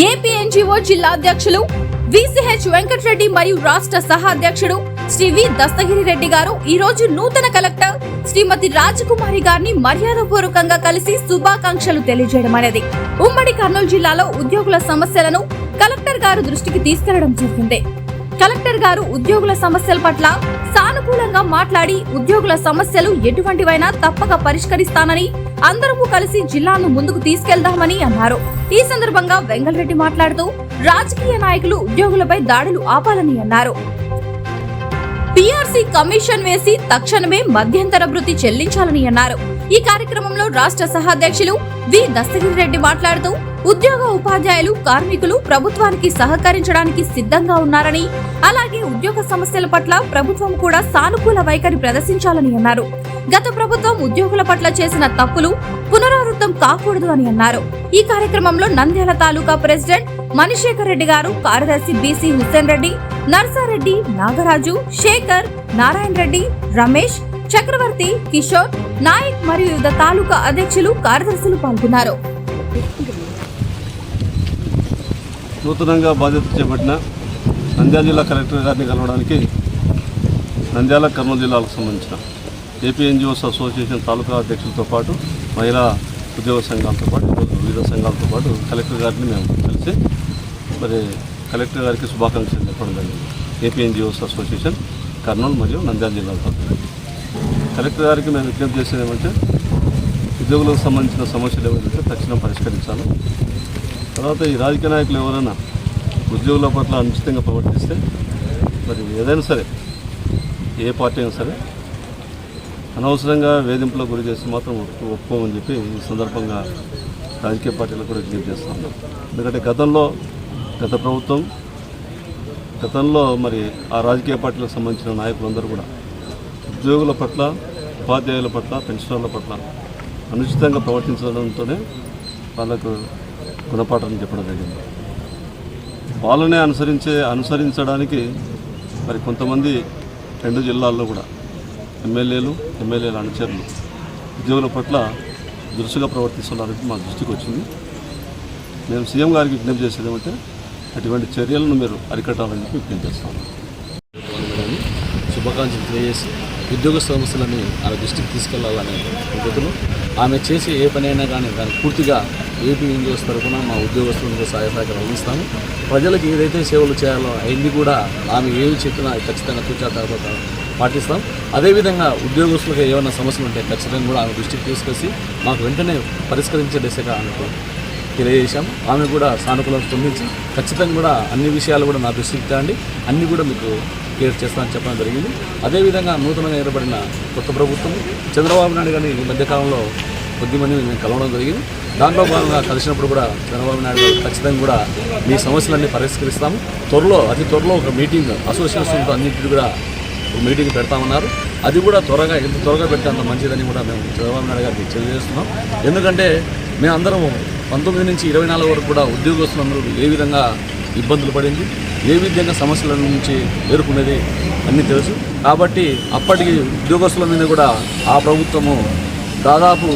APNGO జిల్లా అధ్యక్షులు విసిహెచ్ వెంకటరెడ్డి మరియు రాష్ట్ర సహాధ్యక్షుడు శ్రీ వి దస్తగిరి రెడ్డి గారు ఈ రోజు నూతన కలెక్టర్ శ్రీమతి రాజకుమారి గారిని మర్యాదపూర్వకంగా కలిసి శుభాకాంక్షలు తెలియజేయడం అనేది. ఉమ్మడి కర్నూలు జిల్లాలో ఉద్యోగుల సమస్యలను కలెక్టర్ గారు దృష్టికి తీసుకెళ్ళడం జరిగింది. కలెక్టర్ గారు ఉద్యోగుల సమస్యల పట్ల సానుకూలంగా మాట్లాడి ఉద్యోగుల సమస్యలు ఎటువంటివైనా తప్పక పరిష్కరిస్తానని అందరము కలిసి జిల్లాను ముందుకు తీసుకెళ్దామని అన్నారు. ఈ సందర్భంగా వెంగళరెడ్డి మాట్లాడుతూ రాజకీయ నాయకులు ఉద్యోగులపై దాడులు ఆపాలని అన్నారు. పీఆర్సీ కమిషన్ వేసి తక్షణమే మధ్యంతర భృతి చెల్లించాలని అన్నారు. ఈ కార్యక్రమంలో రాష్ట్ర సహాధ్యక్షులు వి. దస్తగిరి రెడ్డి మాట్లాడుతూ ఉద్యోగ ఉపాధ్యాయులు కార్మికులు ప్రభుత్వానికి సహకరించడానికి సిద్ధంగా ఉన్నారని అలాగే ఉద్యోగ సమస్యల పట్ల ప్రభుత్వం కూడా సానుకూల వైఖరి ప్రదర్శించాలని అన్నారు. గత ప్రభుత్వం ఉద్యోగుల పట్ల చేసిన తప్పులు పునరావృతం కాకూడదు అని అన్నారు. ఈ కార్యక్రమంలో నంద్యాల తాలూకా ప్రెసిడెంట్ మణిశేఖర్ రెడ్డి గారు కార్యదర్శి బీసీ హుస్సేన్ రెడ్డి నర్సారెడ్డి నాగరాజు శేఖర్ నారాయణ రెడ్డి రమేష్ చక్రవర్తి కిషోర్ నాయక్ మరియు వివిధ తాలూకా అధ్యక్షులు కార్యదర్శులు పాల్గొన్నారు. నూతనంగా బాధ్యత చేపట్టిన నంద్యాల జిల్లా కలెక్టర్ గారిని కలవడానికి నంద్యాల కర్నూలు జిల్లాలకు సంబంధించిన ఏపీ ఎన్జిఓస్ అసోసియేషన్ తాలూకా అధ్యక్షులతో పాటు మహిళా ఉద్యోగ సంఘాలతో పాటు వివిధ సంఘాలతో పాటు కలెక్టర్ గారిని మేము కలిసి మరి కలెక్టర్ గారికి శుభాకాంక్షలు చెప్పడం జరిగింది. ఏపీ ఎన్జిఓస్ అసోసియేషన్ కర్నూలు మరియు నంద్యాల జిల్లాల తరఫున కలెక్టర్ గారికి మేము విజ్ఞప్తి చేసేది ఏమంటే ఉద్యోగులకు సంబంధించిన సమస్యలు ఏమైతే తక్షణం పరిష్కరించాలి. తర్వాత ఈ రాజకీయ నాయకులు ఎవరైనా ఉద్యోగుల పట్ల అనుచితంగా ప్రవర్తిస్తే మరి ఏదైనా సరే ఏ పార్టీ అయినా సరే అనవసరంగా వేధింపులకు గురి చేసి మాత్రం ఒప్పుకోమని చెప్పి ఈ సందర్భంగా రాజకీయ పార్టీలకు కూడా విజ్ఞప్తి ఎందుకంటే గతంలో గత ప్రభుత్వం గతంలో మరి ఆ రాజకీయ పార్టీలకు సంబంధించిన నాయకులందరూ కూడా ఉద్యోగుల పట్ల ఉపాధ్యాయుల పట్ల పెన్షనర్ల పట్ల అనుచితంగా ప్రవర్తించడంతోనే వాళ్ళకు గుణపాఠం చెప్పడం జరిగింది. వాళ్ళనే అనుసరించే అనుసరించడానికి మరి కొంతమంది రెండు జిల్లాల్లో కూడా ఎమ్మెల్యేలు ఎమ్మెల్యేల అనుచరులు ఉద్యోగుల పట్ల దురుసుగా ప్రవర్తిస్తున్నారని మా దృష్టికి వచ్చింది. మేము సీఎం గారికి విజ్ఞప్తి చేసేది ఏమంటే అటువంటి చర్యలను మీరు అరికట్టాలని చెప్పి విజ్ఞప్తి చేస్తాము శుభాకాంక్షలు తెలియజేసి ఉద్యోగ సమస్యలని ఆమె దృష్టికి తీసుకెళ్ళాలనే పద్ధతులు ఆమె చేసే ఏ పని అయినా కానీ దాన్ని పూర్తిగా ఏపీ ఎన్జిఓస్ తరఫున మా ఉద్యోగస్తులకు సహాయ సహకారం అందిస్తాము. ప్రజలకు ఏదైతే సేవలు చేయాలో అవన్నీ కూడా ఆమె ఏమి చెప్పినా ఖచ్చితంగా తూచా తర్వాత పాటిస్తాం. అదేవిధంగా ఉద్యోగస్తులకు ఏమైనా సమస్యలు ఉంటే ఖచ్చితంగా కూడా ఆమె దృష్టికి తీసుకొచ్చి మాకు వెంటనే పరిష్కరించే దిశగా ఆమెకు తెలియజేశాం ఆమె కూడా సానుకూలంగా స్పందించి ఖచ్చితంగా కూడా అన్ని విషయాలు కూడా నా దృష్టికి తేండి అన్నీ కూడా మీకు క్లియర్ చేస్తానని చెప్పడం జరిగింది. అదేవిధంగా నూతనంగా ఏర్పడిన కొత్త ప్రభుత్వం చంద్రబాబు నాయుడు గారిని ఈ మధ్యకాలంలో కొద్దిమంది మేము కలవడం జరిగింది. దాంట్లో భాగంగా కలిసినప్పుడు కూడా చంద్రబాబు నాయుడు గారు ఖచ్చితంగా కూడా మీ సమస్యలన్నీ పరిష్కరిస్తాము. త్వరలో అతి త్వరలో ఒక మీటింగ్ అసోసియేషన్తో అన్నింటినీ కూడా మీటింగ్ పెడతామన్నారు. అది కూడా త్వరగా ఎంత త్వరగా పెడితే అంత మంచిదని కూడా మేము చంద్రబాబు నాయుడు గారికి తెలియజేస్తున్నాం. ఎందుకంటే మేమందరం పంతొమ్మిది నుంచి ఇరవై నాలుగు వరకు కూడా ఉద్యోగస్తులందరూ ఏ విధంగా ఇబ్బందులు పడింది ఏ విధంగా సమస్యల నుంచి ఎదుర్కొనేది అన్నీ తెలుసు. కాబట్టి అప్పటికి ఉద్యోగస్తుల మీద కూడా ఆ ప్రభుత్వము దాదాపు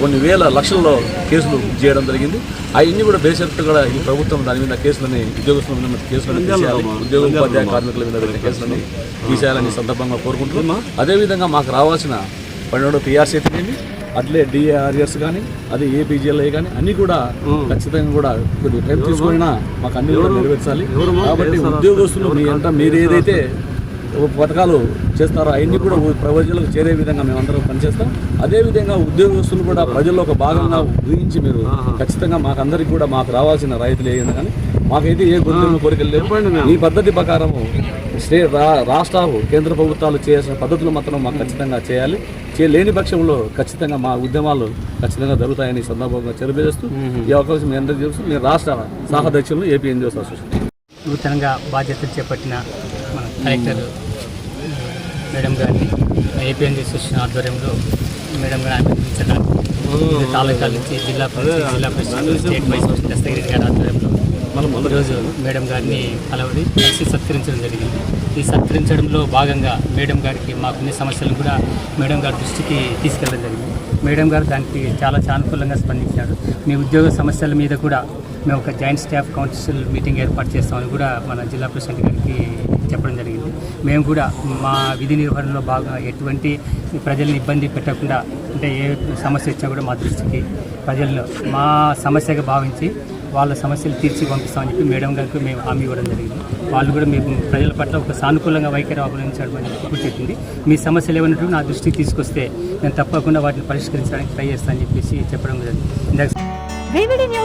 కొన్ని వేల లక్షల్లో కేసులు చేయడం జరిగింది. అవన్నీ కూడా బేసెట్ కూడా ఈ ప్రభుత్వం దాని మీద కేసులని ఉద్యోగస్తుల మీద కేసులను తీసేయాలి. ఉద్యోగ ఉపాధ్యాయ కార్మికుల మీద పెట్టిన కేసులని తీసేయాలని సందర్భంగా కోరుకుంటున్నాం. అదేవిధంగా మాకు రావాల్సిన పన్నెండు పిఆర్సీ అయితేనేమి అట్లే డిఆర్ఎస్ కానీ అది ఏపీజీఎల్ఐ కానీ అన్ని కూడా ఖచ్చితంగా కూడా కొద్దిగా టైం తీసుకున్నా మాకు అన్ని కూడా నెరవేర్చాలి. కాబట్టి ఉద్యోగస్తులు మీ అంట మీరు ఏదైతే పథకాలు చేస్తారో? అవన్నీ కూడా ప్రజలకు చేరే విధంగా మేమందరం పనిచేస్తాం. అదేవిధంగా ఉద్యోగస్తులు కూడా ప్రజల్లో ఒక భాగంగా ఊహించి మీరు ఖచ్చితంగా మాకందరికి కూడా మాకు రావాల్సిన రైతులు ఏదైనా కానీ మాకైతే ఏ గుర్తింపు కోరికలు లేవు. ఈ పద్ధతి ప్రకారము స్టే రా- రాష్ట్రాలు కేంద్ర ప్రభుత్వాలు చేయాల్సిన పద్ధతులు మాత్రం మాకు ఖచ్చితంగా చేయాలి. చేయలేని పక్షంలో ఖచ్చితంగా మా ఉద్యమాలు ఖచ్చితంగా జరుగుతాయని సందర్భంగా తెలియజేస్తూ ఈ అవకాశం మీ అందరికీ తెలుసు. నేను రాష్ట్ర సహాధ్యక్షులు ఏపీ ఎన్జిఓస్ అసోసియేషన్ నూతనంగా బాధ్యతలు చేపట్టిన మన కలెక్టర్ మేడం గారిని ఏపీఎన్జీ అసోసియేషన్ ఆధ్వర్యంలో మేడం అభినందించడానికి వివిధ తాలూకాల నుంచి Zilla Zilla Parishad state vice president Dastagiri గారి ఆధ్వర్యంలో ఈరోజు మేడం గారిని కలవడి కలిసి సత్కరించడం జరిగింది. ఈ సత్కరించడంలో భాగంగా మేడం గారికి మాకున్న సమస్యలను కూడా మేడం గారి దృష్టికి తీసుకెళ్ళడం జరిగింది. మేడం గారు దానికి చాలా సానుకూలంగా స్పందించారు. మీ ఉద్యోగ సమస్యల మీద కూడా మేము ఒక జాయింట్ స్టాఫ్ కౌన్సిల్ మీటింగ్ ఏర్పాటు చేస్తామని కూడా మన జిల్లా ప్రెసిడెంట్ గారికి చెప్పడం జరిగింది. మేము కూడా మా విధి నిర్వహణలో బాగా ఎటువంటి ప్రజల్ని ఇబ్బంది పెట్టకుండా అంటే ఏ సమస్య వచ్చినా కూడా మా దృష్టికి ప్రజలను మా సమస్యగా భావించి వాళ్ళ సమస్యలు తీర్చి పంపిస్తామని చెప్పి మేడం గారికి మేము హామీ ఇవ్వడం జరిగింది. వాళ్ళు కూడా మేము ప్రజల పట్ల ఒక సానుకూలంగా వైఖరి అవలంబించడం అని చెప్పి చెప్పింది మీ సమస్యలు ఏమన్నట్టు నా దృష్టికి తీసుకొస్తే నేను తప్పకుండా వాటిని పరిష్కరించడానికి ట్రై చేస్తానని చెప్పేసి చెప్పడం జరిగింది.